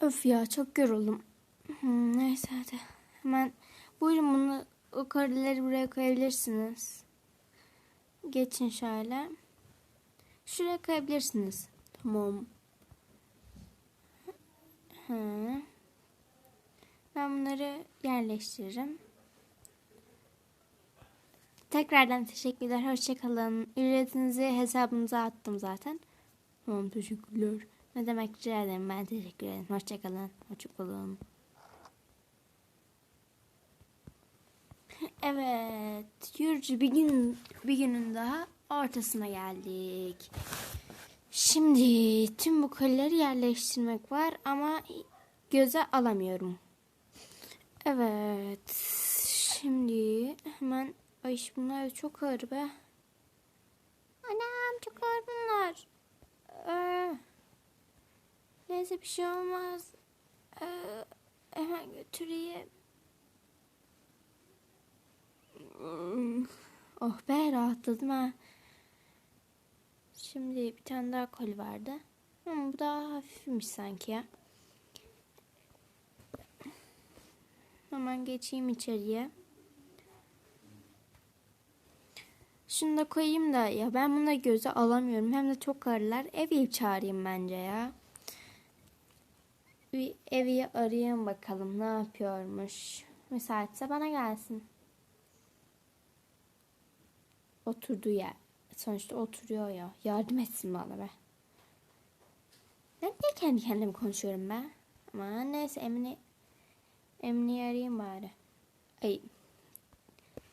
Öf ya çok yoruldum. Hmm, neyse hadi. Hemen buyurun bunu o kolileri buraya koyabilirsiniz. Geçin şöyle. Şuraya koyabilirsiniz. Tamam. Hı. Ben bunları yerleştiririm. Tekrardan teşekkürler. Hoşçakalın. Ücretinizi hesabınıza attım zaten. Tamam teşekkürler. Ne demek rica ederim. Ben teşekkür ederim. Hoşçakalın. Hoşçakalın. Evet. Yürücü bir gün bir günün daha ortasına geldik. Şimdi tüm bu kolileri yerleştirmek var ama göze alamıyorum. Evet. Şimdi hemen ay bunlar çok ağır be. Anam çok ağır bunlar. Ee, neyse bir şey olmaz. Ee, hemen götüreyim. Hmm, Oh be rahatladım ha. Şimdi bir tane daha koli vardı. Hmm, bu daha hafifmiş sanki ya. Hemen geçeyim içeriye. Şunu da koyayım da ya ben bunları göze alamıyorum. Hem de çok ağırlar. Evi çağırayım bence ya. Bir evi arayayım bakalım ne yapıyormuş. Müsaitse bana gelsin. Oturduğu yer. Sonuçta oturuyor ya. Yardım etsin bana be. Ben niye kendi kendime konuşuyorum be? Ama neyse Emine Emine'yi arayayım bari. Ay.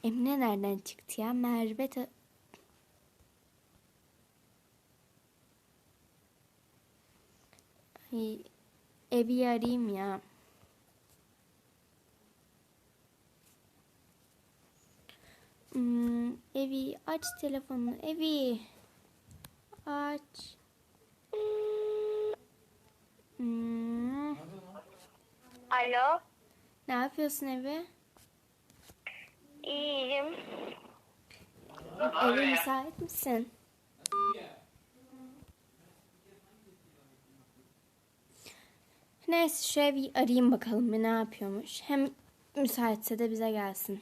Emine nereden çıktı ya? Merve de... Ay, evi arayayım ya. Hmm, evi aç telefonunu evi aç. Hmm, Alo, ne yapıyorsun evi? iyiyim. Evi müsait misin? Neyse şu evi arayayım bakalım bir ne yapıyormuş. Hem müsaitse de bize gelsin.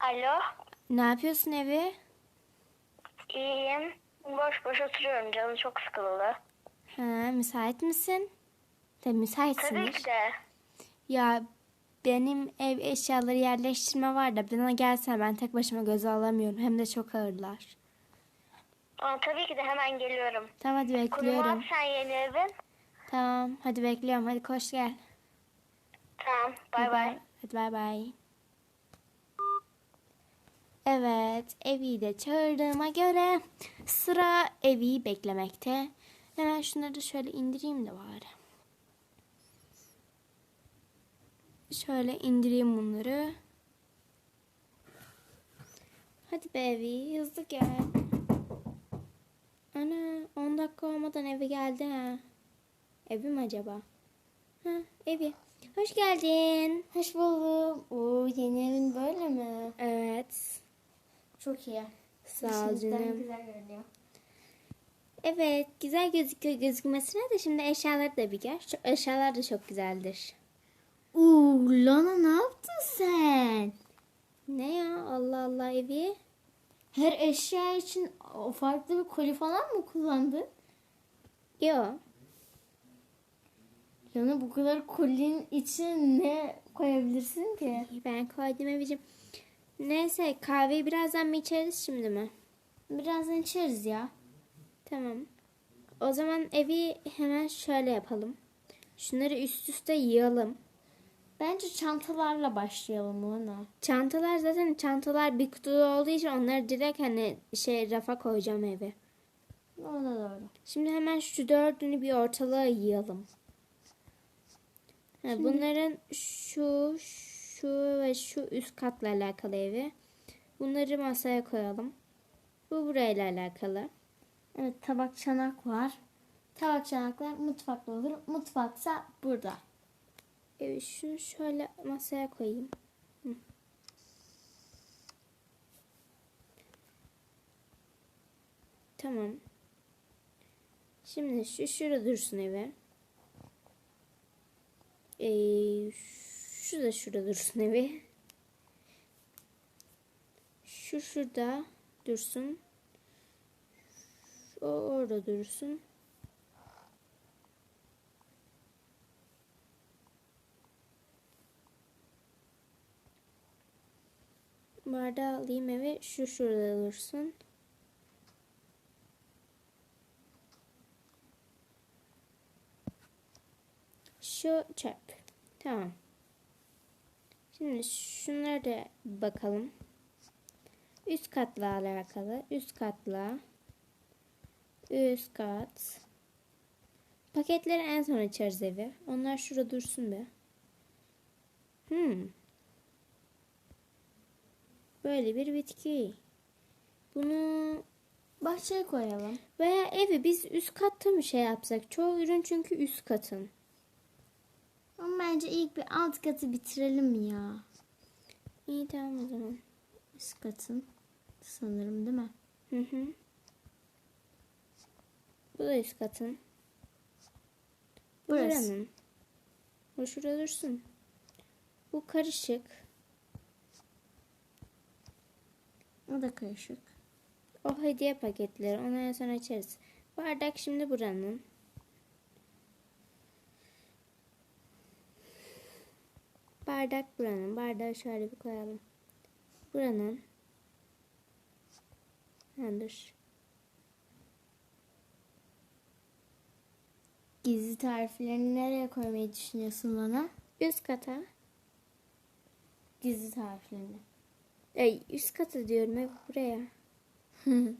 Alo, ne yapıyorsun evi? iyiyim. Boş boş oturuyorum, canım çok sıkıldı. Ha, müsait misin? De Tabii müsaitsindir. ki de. Ya benim ev eşyaları yerleştirme var da bana gelsen ben tek başıma göze alamıyorum. Hem de çok ağırlar. Aa, tabii ki de hemen geliyorum. Tamam hadi bekliyorum. at sen yeni evin. Tamam hadi bekliyorum. Hadi koş gel. Tamam, bay bay. Hadi bay bay. Evet, Evi de çağırdığıma göre sıra Evi beklemekte. Hemen şunları da şöyle indireyim de bari. Şöyle indireyim bunları. Hadi be Evi, hızlı gel. Ana, 10 dakika olmadan eve geldi ha. Evi mi acaba? Ha, evi. Hoş geldin. Hoş buldum. Oo, yeni evin böyle mi? Evet. Çok iyi. Sağ ol canım. güzel görünüyor. Evet, güzel gözüküyor gözükmesine de şimdi eşyaları da bir gör. Şu eşyalar da çok güzeldir. Uuu Lana ne yaptın sen? Ne ya? Allah Allah evi. Her eşya için farklı bir koli falan mı kullandın? Yo. Lana bu kadar kolinin içine ne koyabilirsin ki? Ben koydum evicim. Neyse kahveyi birazdan mı içeriz şimdi mi? Birazdan içeriz ya. Tamam. O zaman evi hemen şöyle yapalım. Şunları üst üste yığalım. Bence çantalarla başlayalım Lana. Çantalar zaten çantalar bir kutuda olduğu için onları direkt hani şey rafa koyacağım eve. O da doğru. Şimdi hemen şu dördünü bir ortalığa yığalım. Ha, bunların şu, şu ve şu üst katla alakalı evi. Bunları masaya koyalım. Bu burayla alakalı. Evet tabak çanak var. Tabak çanaklar mutfakta olur. Mutfaksa burada. Evet, şunu şöyle masaya koyayım. Tamam. Şimdi şu şurada dursun evi. Ee, şu da şurada dursun evi. Şu şurada dursun. O orada dursun. Bardağı alayım eve. Şu şurada dursun. Şu çöp. Tamam. Şimdi şunlara da bakalım. Üst katla alakalı. Üst katla. Üst kat. Paketleri en son açarız evi. Onlar şurada dursun be. Hmm. Böyle bir bitki. Bunu Bahçeye koyalım. veya evi biz üst katta mı şey yapsak? Çoğu ürün çünkü üst katın. Ama bence ilk bir alt katı bitirelim ya. İyi tamam o zaman. Üst katın. Sanırım değil mi? Hı hı. Bu da üst katın. Bu Burası. buranın. Bu şurada dursun. Bu karışık. O da karışık. O hediye paketleri. Onu en son açarız. Bardak şimdi buranın. Bardak buranın. Bardağı şöyle bir koyalım. Buranın. Ha, dur. Gizli tariflerini nereye koymayı düşünüyorsun bana? Üst kata. Gizli tariflerini. Ay üst kata diyorum hep buraya.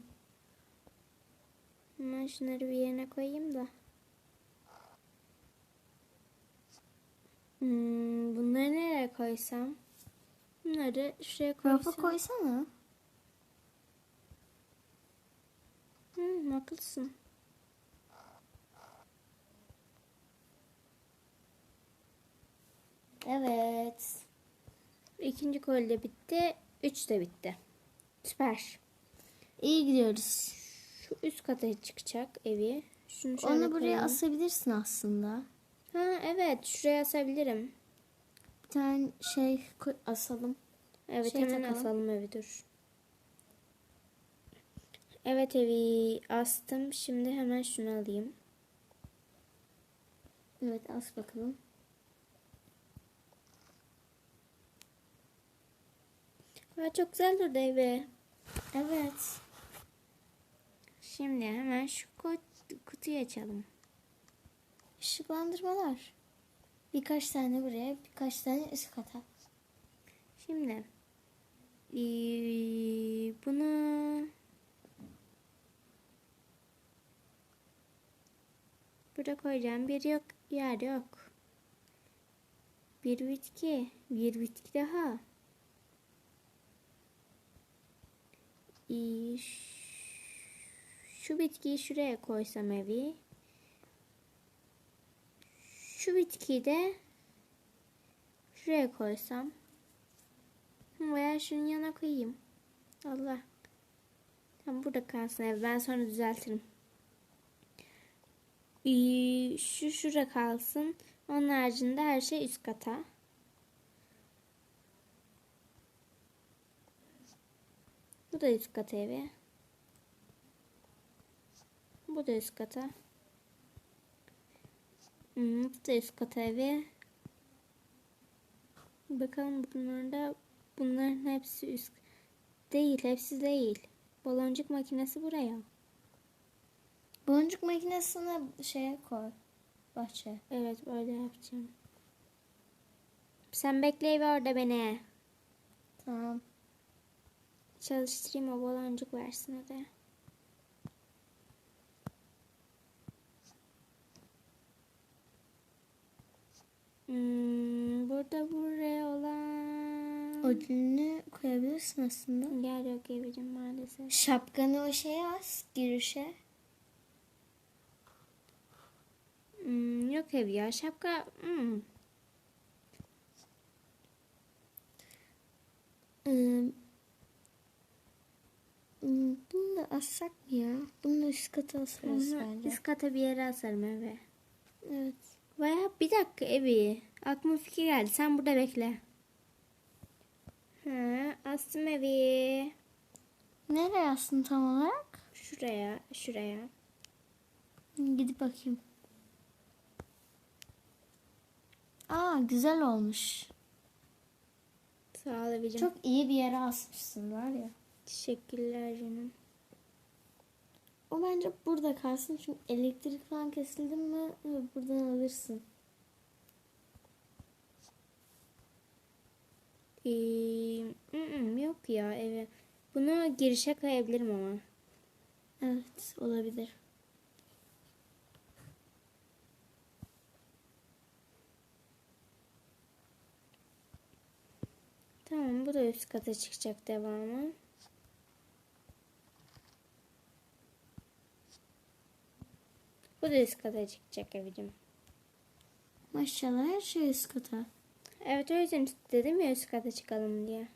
Hemen şunları bir yerine koyayım da. Hmm, bunları nereye koysam? Bunları şuraya Rafa koysam. koysana. Hmm, haklısın. Evet. İkinci kol de bitti. Üç de bitti. Süper. İyi gidiyoruz. Şu üst kata çıkacak evi. Şunu şöyle Onu buraya koyalım. asabilirsin aslında. Ha evet şuraya asabilirim. Bir tane şey asalım. Evet Şey hemen takalım. asalım evi dur. Evet evi astım. Şimdi hemen şunu alayım. Evet as bakalım. Aa, çok güzel durdu evi. Evet. Şimdi hemen şu kut- kutuyu açalım. Işıklandırmalar. Birkaç tane buraya, birkaç tane üst kata. Şimdi ee, bunu burada koyacağım bir yok yer yok. Bir bitki, bir bitki daha. Ee, ş- şu bitkiyi şuraya koysam evi. Şu bitkiyi de şuraya koysam. Veya şunun yanına koyayım. Allah. Tamam burada kalsın ev. Ben sonra düzeltirim. Ee, şu şurada kalsın. Onun haricinde her şey üst kata. Bu da üst kata evi. Bu da üst kata. Hmm, bu da üst kata evi. Bakalım bunlarda bunların hepsi üst değil, hepsi değil. Baloncuk makinesi buraya. Boncuk makinesini şeye koy. Bahçeye. Evet, böyle yapacağım. Sen bekle orada beni. Tamam. Çalıştırayım o baloncuk versin hadi. Hmm, burada buraya olan... Ödülünü koyabilirsin aslında. Yer yok evcim maalesef. Şapkanı o şeye as. Girişe. Hmm, yok ev ya. Şapka... Hmm. Hmm, bunu da assak mı ya? Bunu üst kata asarız Bunu bence. üst kata bir yere asarım eve. Evet. Veya bir dakika evi. Aklıma fikir geldi. Sen burada bekle. Ha, astım evi. Nereye astın tam olarak? Şuraya, şuraya. Gidip bakayım. Aa güzel olmuş. Sağ ol. Çok iyi bir yere asmışsın var ya. Teşekkürler canım. O bence burada kalsın çünkü elektrik falan kesildi mi e, buradan alırsın. Ee, yok ya eve. Bunu girişe koyabilirim ama. Evet olabilir. Tamam bu da üst kata çıkacak devamı. Bu da üst kata çıkacak Evicim. Maşallah her şey üst kata. Evet o yüzden dedim ya üst kata çıkalım diye.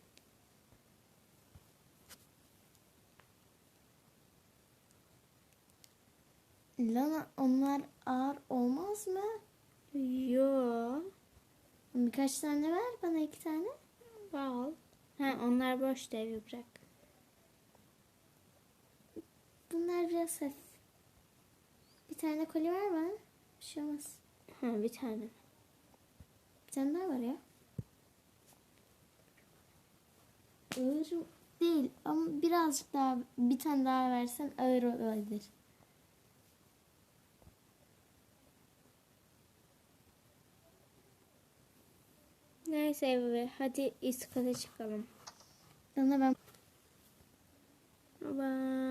Lana onlar ağır olmaz mı? Yo. Birkaç tane ver bana iki tane. Al. Ha onlar boş evi bırak. Bunlar biraz hafif. Bir tane koli ver bana. Bir şey olmaz. Ha bir tane. Bir tane daha var ya. Ağır değil ama birazcık daha bir tane daha versen ağır olabilir. Neyse evi hadi üst kata çıkalım. Lana ben Baba ne?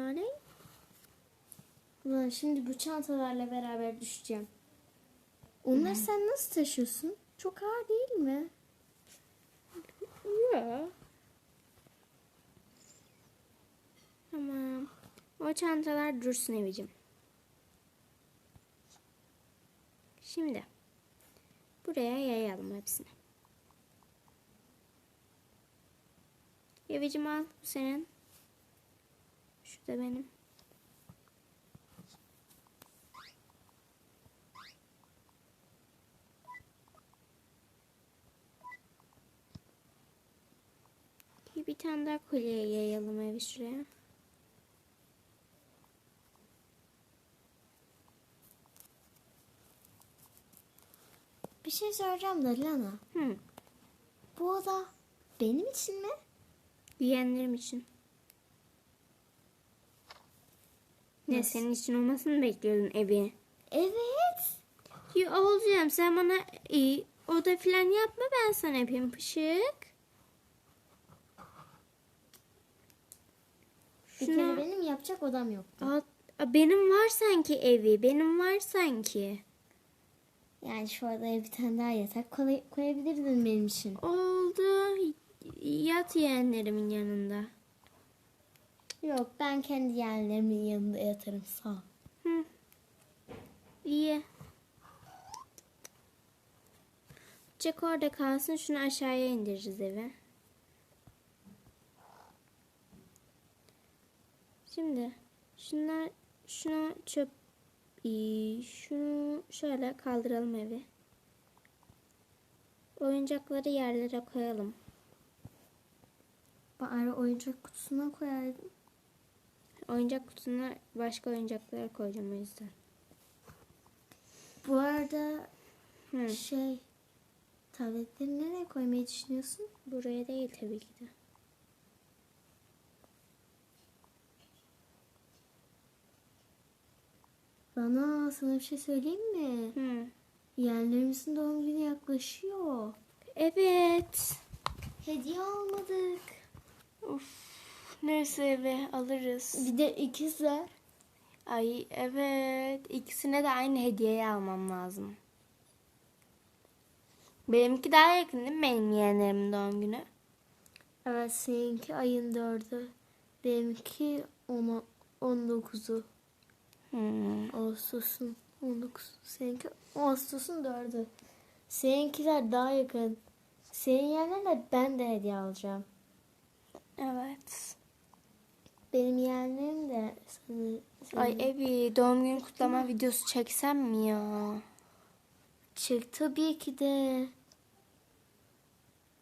Ulan şimdi bu çantalarla beraber düşeceğim. Onları sen nasıl taşıyorsun? Çok ağır değil mi? Yo. Tamam. O çantalar dursun Evicim. Şimdi buraya yayalım hepsini. Evicim al bu senin. Şu da benim. Bir tane daha kolye yayalım evi şuraya. Bir şey soracağım da Lana. Hı. Bu oda benim için mi? Yeğenlerim için. Ne Nasıl? senin için olmasını bekliyordun evi. Evet. Ya olacağım sen bana e, oda falan yapma ben sana yapayım pışık. Bir Şuna- kere benim yapacak odam yoktu. Aa, aa, benim var sanki evi. Benim var sanki. Yani şu odaya bir tane daha yatak koy- koyabilirdin benim için. Oldu. Yat yeğenlerimin yanında. Yok ben kendi yeğenlerimin yanında yatarım sağ ol. Hı. İyi. Jack orada kalsın. Şunu aşağıya indireceğiz eve. Şimdi şunlar şuna çöp İyi, şunu şöyle kaldıralım evi. Oyuncakları yerlere koyalım. Bari oyuncak kutusuna koyardım. Oyuncak kutusuna başka oyuncaklar koyacağım o yüzden. Bu arada Hı. şey tabletleri nereye koymayı düşünüyorsun? Buraya değil tabii ki de. Bana sana bir şey söyleyeyim mi? Hı. Yeğenlerimizin doğum günü yaklaşıyor. Evet. Hediye almadık. Of. Neyse eve alırız. Bir de ikizler. Ay evet. İkisine de aynı hediyeyi almam lazım. Benimki daha yakın değil mi benim yeğenlerimin doğum günü? Evet seninki ayın dördü. Benimki ona 19'u. Hmm. Ağustos'un 19'u. Seninki Ağustos'un 4'ü. Seninkiler daha yakın. Senin yerlerine ben de hediye alacağım. Evet. Benim yeğenlerim de seni, seni Ay Evi doğum günü kutlama videosu çeksem mi ya? çek tabii ki de.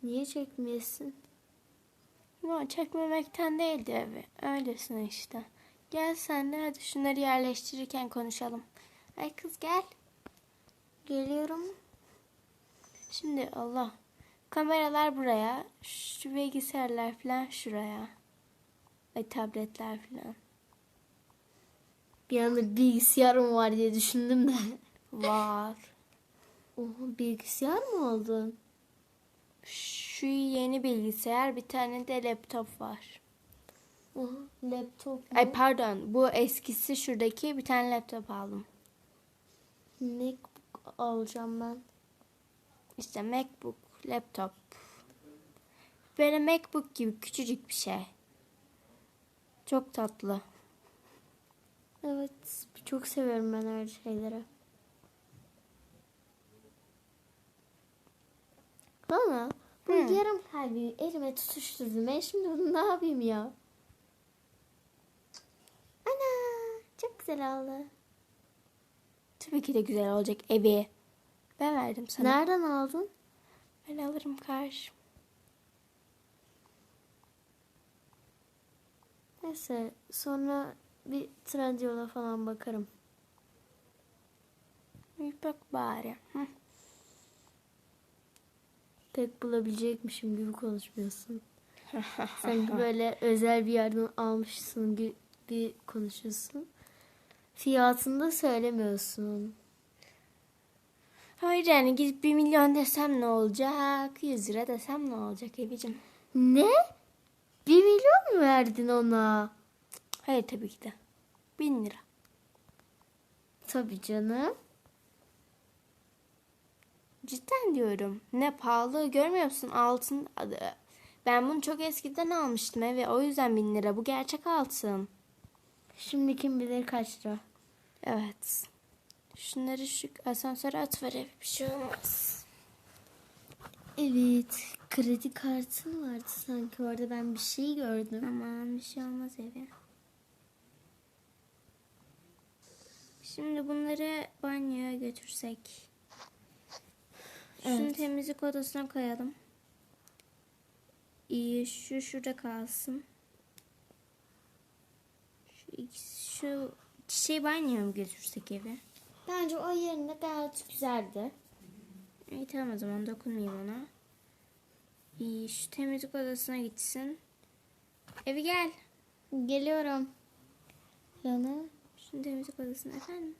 Niye çekmiyorsun? Yo, çekmemekten değildi Evi. Öylesin işte. Gel sen de hadi şunları yerleştirirken konuşalım. Ay kız gel. Geliyorum. Şimdi Allah. Kameralar buraya. Şu bilgisayarlar falan şuraya. Ay tabletler falan. Bir anda bilgisayarım var diye düşündüm de. Var. Oha bilgisayar mı aldın? Şu yeni bilgisayar bir tane de laptop var. Laptop mu? Ay pardon bu eskisi şuradaki bir tane laptop aldım. Macbook alacağım ben. İşte MacBook, laptop. Böyle MacBook gibi küçücük bir şey. Çok tatlı. Evet çok seviyorum ben öyle şeyleri. Bana bu Hı. yarım kalbi elime tutuşturdum. Ben şimdi bunu ne yapayım ya? Ana çok güzel oldu. Tabii ki de güzel olacak evi. Ben verdim sana. Nereden aldın? Ben alırım karşı. Neyse sonra bir Trendyol'a falan bakarım. Bir bak bari. Hı. Pek bulabilecekmişim gibi konuşmuyorsun. Sanki böyle özel bir yerden almışsın gibi bir konuşuyorsun. Fiyatını da söylemiyorsun. Hayır yani gidip bir milyon desem ne olacak? Yüz lira desem ne olacak Evicim? Ne? Bir milyon mu verdin ona? Hayır tabii ki de. Bin lira. Tabii canım. Cidden diyorum. Ne pahalı görmüyor musun? Altın. Ben bunu çok eskiden almıştım ve o yüzden bin lira. Bu gerçek altın. Şimdi kim bilir kaç lira. Evet. Şunları şu asansöre atıver ev. Bir şey olmaz. Evet. Kredi kartın vardı sanki orada ben bir şey gördüm. Aman bir şey olmaz evi. Şimdi bunları banyoya götürsek. Şunu Evet. temizlik odasına koyalım. İyi şu şurada kalsın. Şu, çiçeği banyoya mı götürsek eve? Bence o yerinde gayet güzeldi. İyi tamam o zaman dokunmayayım ona. İyi şu temizlik odasına gitsin. Evi gel. Geliyorum. Yana Şu temizlik odasına efendim.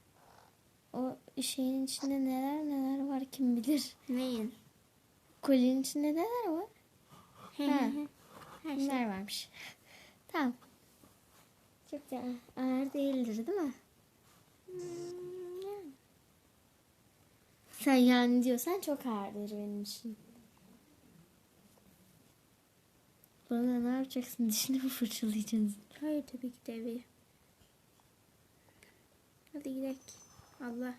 o şeyin içinde neler neler var kim bilir. Neyin? Kolyenin içinde neler var? He, he, he. Her şey. Neler varmış. Tamam. Çok da ağır değildir değil mi? Sen yani diyorsan çok ağırdır benim için. Bana ne yapacaksın? Dişini mi fırçalayacaksın? Hayır tabii ki de evi. Hadi gidelim. Allah.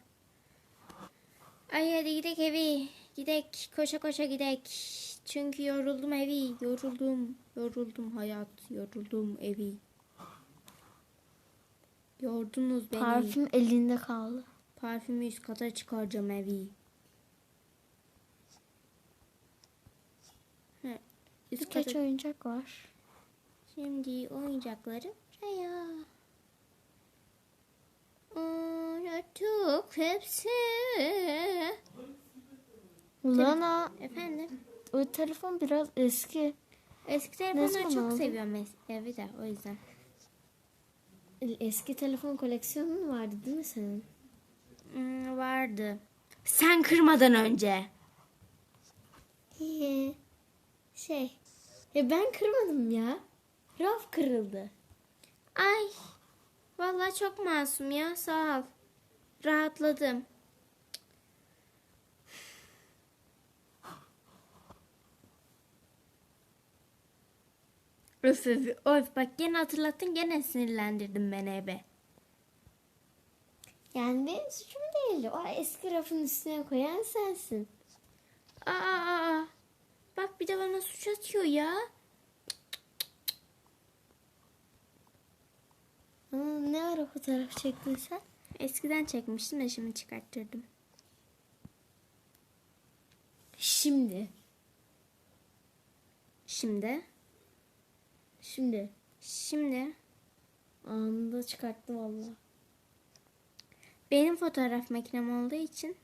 Ay hadi gidelim evi. Gidek. Koşa koşa gidek. Çünkü yoruldum evi. Yoruldum. Yoruldum hayat. Yoruldum evi. Yordunuz beni. Parfüm elinde kaldı. Parfümü üst kata çıkaracağım evi. He, üst Birkaç kata oyuncak var. Şimdi oyuncakları buraya. Unuttuk hepsi. Lana Efendim? o telefon biraz eski. Eski telefonları çok seviyorum evi de o yüzden. Eski telefon koleksiyonun vardı değil mi senin? Hmm, vardı. Sen kırmadan önce. Şey. Ya ben kırmadım ya. Raf kırıldı. Ay. Vallahi çok masum ya sağ ol. Rahatladım. Öf öf öf bak gene hatırlattın gene sinirlendirdin beni ebe. Yani benim suçum değildi. O eski rafın üstüne koyan sensin. Aa, aa, aa. Bak bir de bana suç atıyor ya. Aa, ne ara fotoğraf çektin sen? Eskiden çekmiştim de şimdi çıkarttırdım. Şimdi. Şimdi. Şimdi. Şimdi. Anında çıkarttım valla. Benim fotoğraf makinem olduğu için.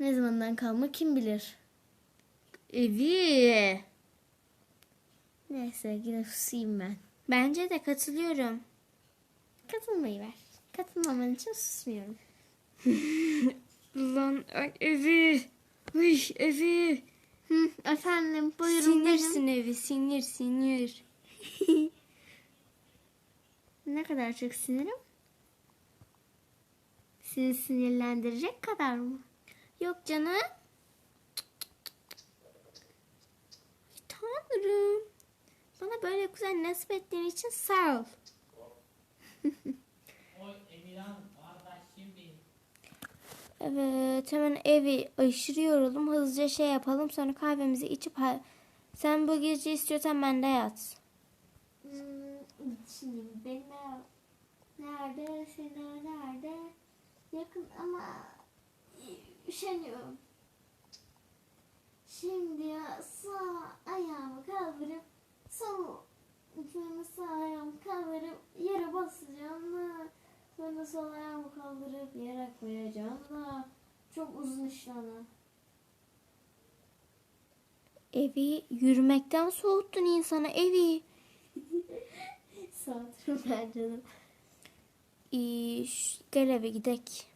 Ne zamandan kalma kim bilir. Evi. Neyse yine susayım ben. Bence de katılıyorum. Katılmayı ver. Katılmaman için susmuyorum. Lan evi. Uy, evi. Hı, efendim buyurun Sinirsin evi sinir sinir. Ne kadar çok sinirim? Seni sinirlendirecek kadar mı? Yok canım. Tanrım. Bana böyle güzel nasip ettiğin için sağ ol. Evet hemen evi aşırı yoruldum. Hızlıca şey yapalım sonra kahvemizi içip sen bu gece istiyorsan ben de yat. Hmm, şimdi benim nerede? Senin nerede? Yakın ama üşeniyorum. Şimdi sağ ayağımı kaldırıp sol sonra sağ ayağımı kaldırıp yere basacağım da sonra sol ayağımı kaldırıp yere koyacağım da çok uzun işlemi. Evi yürümekten soğuttun insana evi. Sağ ben canım. Ş- gel eve gidek.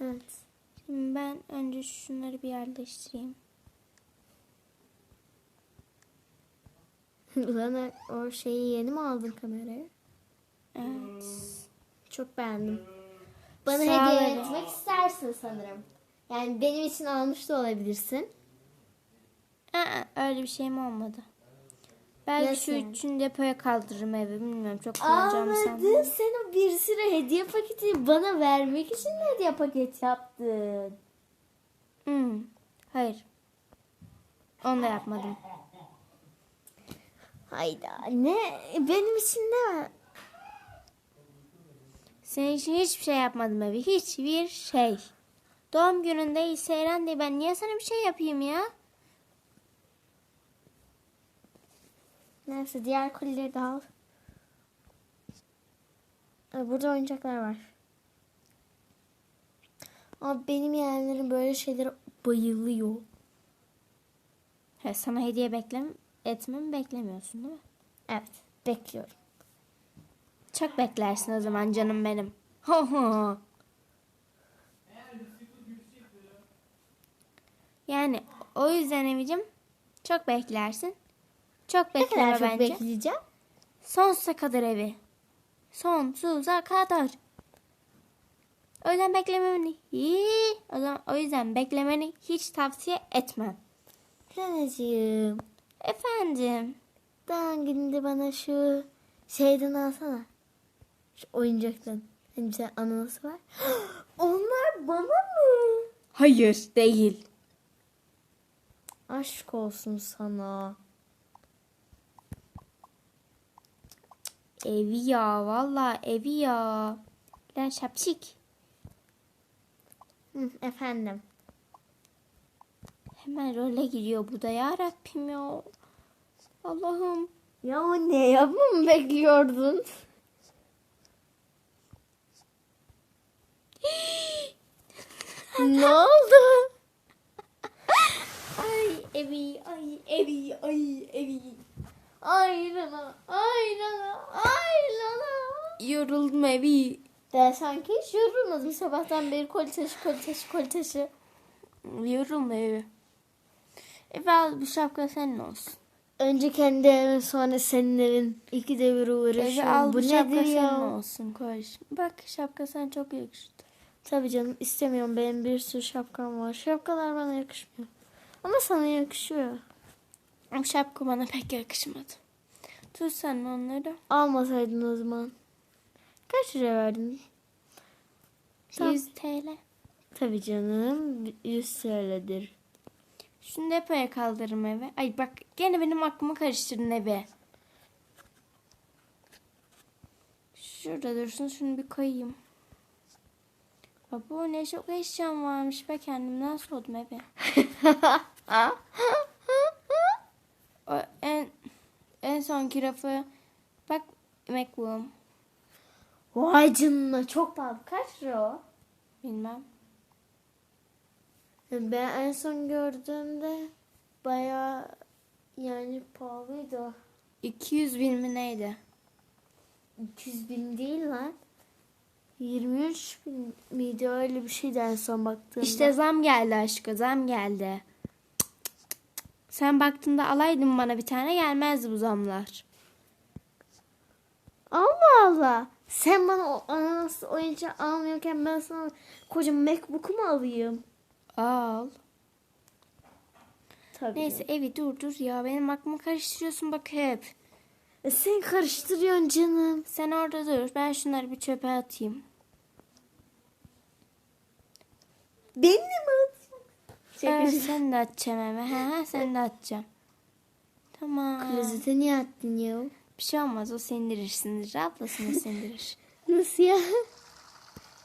Evet. Şimdi ben önce şunları bir yerleştireyim. Ulan o şeyi yeni mi aldın kameraya? Evet. Çok beğendim. Bana Sağ hediye ol. etmek istersin sanırım. Yani benim için almış da olabilirsin. Aa, öyle bir şeyim olmadı. Belki Nasıl şu yani? üçün depoya kaldırırım evi. Bilmiyorum çok kullanacağımı sanmıyorum. Sen o bir sürü hediye paketi bana vermek için mi hediye paket yaptın? Hmm, Hayır. Onu da yapmadım. Hayda ne? Benim için ne? Senin için hiçbir şey yapmadım evi. Hiçbir şey. Doğum gününde seyran diye ben niye sana bir şey yapayım ya? Neyse diğer kolileri de al. Ee, Burada oyuncaklar var. Ama benim yeğenlerim böyle şeylere bayılıyor. He, sana hediye beklem etmemi beklemiyorsun değil mi? Evet bekliyorum. Çok beklersin o zaman canım benim. Ho ho. Yani o yüzden Evicim çok beklersin. Çok Ne bekleme kadar çok bence. bekleyeceğim? Sonsuza kadar evi. Sonsuza kadar. O yüzden beklemeni hiç, o zaman o yüzden beklemeni hiç tavsiye etmem. Planacığım. Efendim. Doğum gününde bana şu şeyden alsana. Şu oyuncaktan. Hani bir tane ananas var. Onlar bana mı? Hayır değil. Aşk olsun sana. Evi ya valla evi ya. Lan şapşik. Hı, efendim. Hemen role giriyor bu da ya Rabbim ya. Allah'ım. Ya ne yapmamı bekliyordun? ne oldu? Ay evi ay evi ay evi. Ay Lana, ay Lana, ay Lana. Yoruldum evi. De sanki hiç yorulmadım sabahtan beri kol taşı, kol taşı, kol taşı. Yoruldum evi. Al bu şapka senin olsun. Önce kendi evin sonra senin evin. İki de bir uğraşıyorum. al bu, nedir senin ya? olsun koş. Bak şapka sana çok yakıştı. Tabii canım istemiyorum. Benim bir sürü şapkam var. Şapkalar bana yakışmıyor. Ama sana yakışıyor. O şapka bana pek yakışmadı. Tut sen onları. Almasaydın o zaman. Kaç lira verdin? 100 TL. Tabii canım 100 TL'dir. Şunu depoya kaldırırım eve. Ay bak gene benim aklımı karıştırdın eve. Şurada dursun şunu bir koyayım. Baba ne çok eşyam varmış. Ben kendimden soğudum eve. en son rafı bak MacBook'um. Vay canına çok pahalı. Kaç lira o? Bilmem. Ben en son gördüğümde bayağı yani pahalıydı. o. 200 bin mi neydi? 200 bin değil lan. 23 bin miydi öyle bir şeydi en son baktığımda. İşte zam geldi aşkı zam geldi. Sen baktığında alaydın bana bir tane gelmezdi bu zamlar. Allah Allah. Sen bana o ananas oyuncağı almıyorken ben sana kocaman Macbook'u mu alayım? Al. Tabii. Neyse evi dur dur ya benim aklımı karıştırıyorsun bak hep. E sen karıştırıyorsun canım. Sen orada dur ben şunları bir çöpe atayım. Beni de mi? Evet, sen de atacağım eve. Ha, ha, sen de atacağım. Tamam. Klozete niye attın ya? Bir şey olmaz o sindirir sindirir. Ablasını sindirir. Nasıl ya?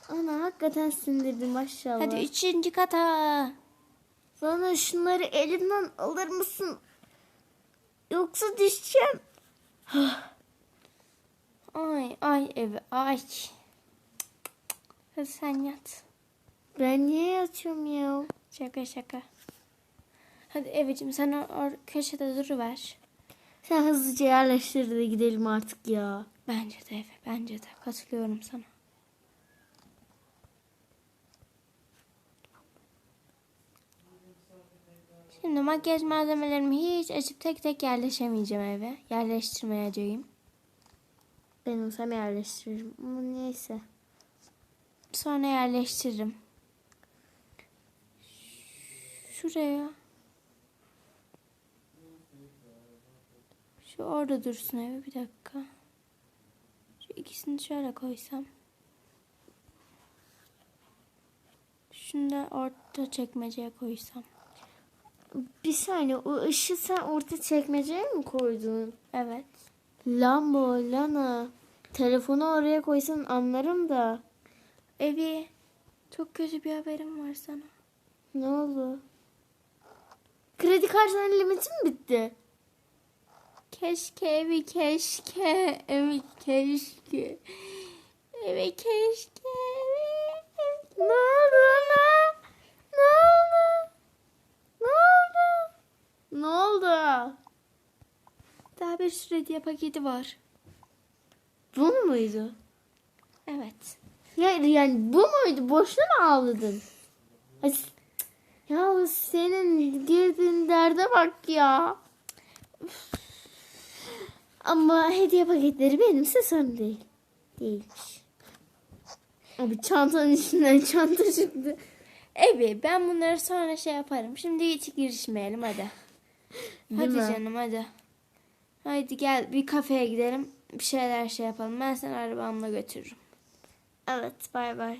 Ana hakikaten sindirdim maşallah. Hadi üçüncü kata. Bana şunları elimden alır mısın? Yoksa düşeceğim. Ay ay evi ay. Hadi sen yat. Ben niye yatıyorum ya? Şaka şaka. Hadi Evicim sen o, o köşede duruver. Sen hızlıca yerleştir de gidelim artık ya. Bence de Efe bence de. Katılıyorum sana. Şimdi makyaj malzemelerimi hiç açıp tek tek yerleşemeyeceğim eve. Yerleştirmeyeceğim. Ben olsam yerleştiririm. Ama neyse. Sonra yerleştiririm. Şuraya. Şu orada dursun evi bir dakika. Şu ikisini şöyle koysam. Şunu da orta çekmeceye koysam. Bir saniye o ışığı sen orta çekmeceye mi koydun? Evet. Lambo Lana. Telefonu oraya koysan anlarım da. Evi çok kötü bir haberim var sana. Ne oldu? Kredi kartının limiti mi bitti? Keşke evi keşke evi keşke evi keşke evi. Ne oldu ana? Ne oldu? Ne oldu? Ne oldu? Daha bir sürü hediye paketi var. Bu muydu? Evet. Ya, yani bu muydu? Boşuna mı ağladın? S- Ya senin girdiğin derde bak ya. Üf. Ama hediye paketleri benimse sorun değil. Değilmiş. Abi çantanın içinden çanta çıktı. Evi ben bunları sonra şey yaparım. Şimdi hiç girişmeyelim hadi. Hadi mi? canım hadi. Haydi gel bir kafeye gidelim. Bir şeyler şey yapalım. Ben seni arabamla götürürüm. Evet bay bay.